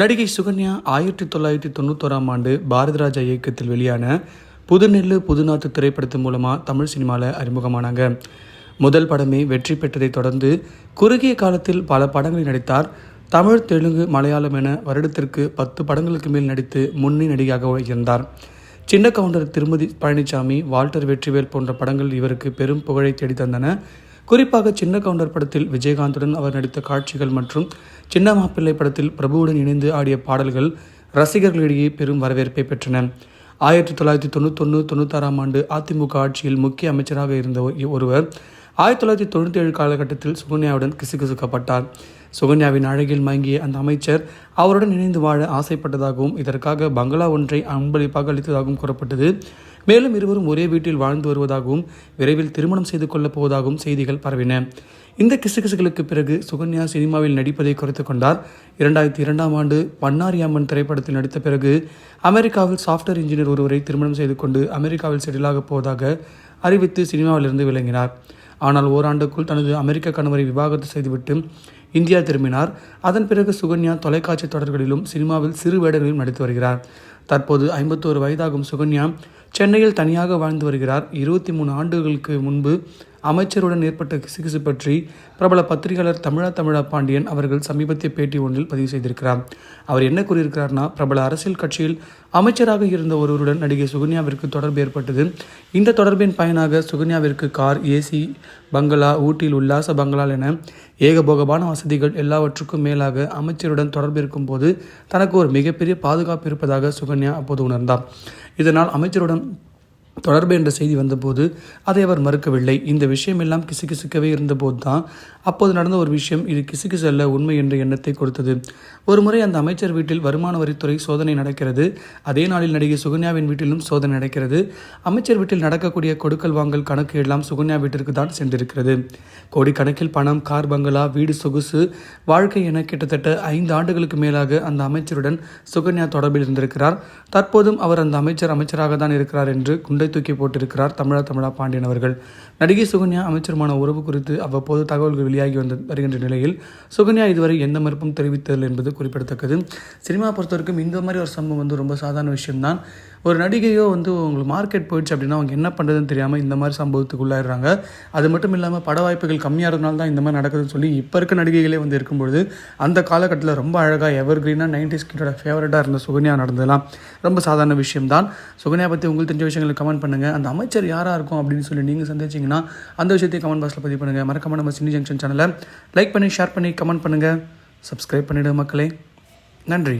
நடிகை சுகன்யா ஆயிரத்தி தொள்ளாயிரத்தி தொண்ணூத்தோராம் ஆண்டு பாரதிராஜா இயக்கத்தில் வெளியான புதுநெல்லு புதுநாத்து திரைப்படத்தின் மூலமாக தமிழ் சினிமாவில் அறிமுகமானாங்க. முதல் படமே வெற்றி பெற்றதைத் தொடர்ந்து குறுகிய காலத்தில் பல படங்களில் நடித்தார். தமிழ் தெலுங்கு மலையாளம் என வருடத்திற்கு பத்து படங்களுக்கு மேல் நடித்து முன்னணி நடிகையாக இருந்தார். சின்ன கவுண்டர் திருமதி பழனிசாமி வால்டர் வெற்றிவேல் போன்ற படங்கள் இவருக்கு பெரும் புகழை தேடி தந்தன குறிப்பாக சின்ன கவுண்டர் படத்தில் விஜயகாந்துடன் அவர் நடித்த காட்சிகள் மற்றும் சின்ன மாப்பிள்ளை படத்தில் பிரபுவுடன் இணைந்து ஆடிய பாடல்கள் ரசிகர்களிடையே பெரும் வரவேற்பை பெற்றன. ஆயிரத்தி தொள்ளாயிரத்தி தொண்ணூத்தொன்று தொண்ணூத்தாறாம் ஆண்டு அதிமுக ஆட்சியில் முக்கிய அமைச்சராக இருந்த ஒருவர் ஆயிரத்தி தொள்ளாயிரத்தி தொண்ணூற்றி ஏழு காலகட்டத்தில் சுகன்யாவுடன் கிசுகிசுக்கப்பட்டார். சுகன்யாவின் அழகில் மயங்கிய அந்த அமைச்சர் அவருடன் இணைந்து வாழ ஆசைப்பட்டதாகவும் இதற்காக பங்களா ஒன்றை அன்பளிப்பாக அளித்ததாகவும் கூறப்பட்டது. மேலும் இருவரும் ஒரே வீட்டில் வாழ்ந்து வருவதாகவும் விரைவில் திருமணம் செய்து கொள்ளப் போவதாகவும் செய்திகள் பரவின. இந்த கிசுகிசுகளுக்கு பிறகு சுகன்யா சினிமாவில் நடிப்பதை குறைத்து கொண்டார். இரண்டாயிரத்தி இரண்டாம் ஆண்டு பன்னாரி அம்மன் திரைப்படத்தில் நடித்த பிறகு அமெரிக்காவில் சாஃப்ட்வேர் இன்ஜினியர் ஒருவரை திருமணம் செய்து கொண்டு அமெரிக்காவில் செட்டிலாகப் போவதாக அறிவித்து சினிமாவிலிருந்து விளங்கினார். ஆனால் ஓராண்டுக்குள் தனது அமெரிக்க கணவரை விவாகரத்து செய்துவிட்டு இந்தியா திரும்பினார். அதன் பிறகு சுகன்யா தொலைக்காட்சி தொடர்களிலும் சினிமாவில் சிறு வேடங்களிலும் நடித்து வருகிறார். தற்போது ஐம்பத்தோரு வயதாகும் சுகன்யா சென்னையில் தனியாக வாழ்ந்து வருகிறார். இருபத்தி மூணு ஆண்டுகளுக்கு முன்பு அமைச்சருடன் ஏற்பட்ட கிசுகிசு பற்றி பிரபல பத்திரிகையாளர் தமிழா தமிழா பாண்டியன் அவர்கள் சமீபத்திய பேட்டி ஒன்றில் பதிவு செய்திருக்கிறார். அவர் என்ன கூறியிருக்கிறார்னா பிரபல அரசியல் கட்சியில் அமைச்சராக இருந்த ஒருவருடன் நடிகை சுகன்யாவிற்கு தொடர்பு ஏற்பட்டது. இந்த தொடர்பின் பயனாக சுகன்யாவிற்கு கார் ஏசி பங்களா ஊட்டியில் உல்லாச பங்களா என ஏகபோகமான வசதிகள் எல்லாவற்றுக்கும் மேலாக அமைச்சருடன் தொடர்பு இருக்கும்போது தனக்கு ஒரு மிகப்பெரிய பாதுகாப்பு இருப்பதாக சுகன்யா அப்போது உணர்ந்தார். இதனால் அமைச்சருடன் தொடர்பு என்ற செய்தி வந்தபோது அதை அவர் மறுக்கவில்லை. இந்த விஷயம் எல்லாம் கிசுகிசுக்கவே இருந்தபோது தான் அப்போது நடந்த ஒரு விஷயம் இது கிசுகிசு அல்ல உண்மை என்ற எண்ணத்தை கொடுத்தது. ஒரு முறை அந்த அமைச்சர் வீட்டில் வருமான வரித்துறை சோதனை நடக்கிறது. அதே நாளில் நடிகை சுகன்யாவின் வீட்டிலும் சோதனை நடக்கிறது. அமைச்சர் வீட்டில் நடக்கக்கூடிய கொடுக்கல் வாங்கல் கணக்கு எல்லாம் சுகன்யா வீட்டிற்கு தான் சென்றிருக்கிறது. கோடிக்கணக்கில் பணம் கார் பங்களா வீடு சொகுசு வாழ்க்கை என கிட்டத்தட்ட ஐந்து ஆண்டுகளுக்கு மேலாக அந்த அமைச்சருடன் சுகன்யா தொடர்பில் இருந்திருக்கிறார். தற்போதும் அவர் அந்த அமைச்சர் அமைச்சராக தான் இருக்கிறார் என்று குண்ட தூக்கி போட்டிருக்கிறார் தமிழா தமிழா பாண்டியன் அவர்கள். நடிகை சுகன்யா அமைச்சருமான உறவு குறித்து அவ்வப்போது தகவல்கள் வெளியாகி வந்து வருகின்ற நிலையில் சுகன்யா இதுவரை எந்த மறுப்பும் தெரிவித்ததில்லை என்பது குறிப்பிடத்தக்கது. சினிமா பொறுத்தவரைக்கும் இந்த மாதிரி ஒரு சம்பவம் வந்து ரொம்ப சாதாரண விஷயம்தான். ஒரு நடிகையோ வந்து உங்களுக்கு மார்க்கெட் போயிடுச்சு அப்படின்னா அவங்க என்ன பண்ணுறதுன்னு தெரியாமல் இந்த மாதிரி சம்பவத்துக்குள்ளாயிடுறாங்க. அது மட்டும் இல்லாமல் பட வாய்ப்புகள் கம்மியாக இருந்தனால தான் இந்த மாதிரி நடக்குதுன்னு சொல்லி இப்போ இருக்க நடிகைகளே வந்து இருக்கும்பொழுது அந்த காலகட்டத்தில் ரொம்ப அழகாக எவர் கிரீனாக நைன்டிஸ் கிட்டோட ஃபேவரட்டாக இருந்த சுகன்யா நடந்ததெல்லாம் ரொம்ப சாதாரண விஷயம்தான். சுகன்யா பற்றி உங்களுக்கு தெரிஞ்ச விஷயங்களை கமெண்ட் பண்ணுங்கள் அந்த அமைச்சர் யாராக இருக்கும் அப்படின்னு சொல்லி நீங்கள் சந்திச்சிங்கன்னா அந்த விஷயத்தையும் கமெண்ட் பாக்ஸில் பதிவு பண்ணுங்கள் மறக்காம நம்ம சினி ஜங்ஷன் சேனலை லைக் பண்ணி ஷேர் பண்ணி கமெண்ட் பண்ணுங்கள் சப்ஸ்கிரைப் பண்ணிவிடுங்க மக்களே. நன்றி.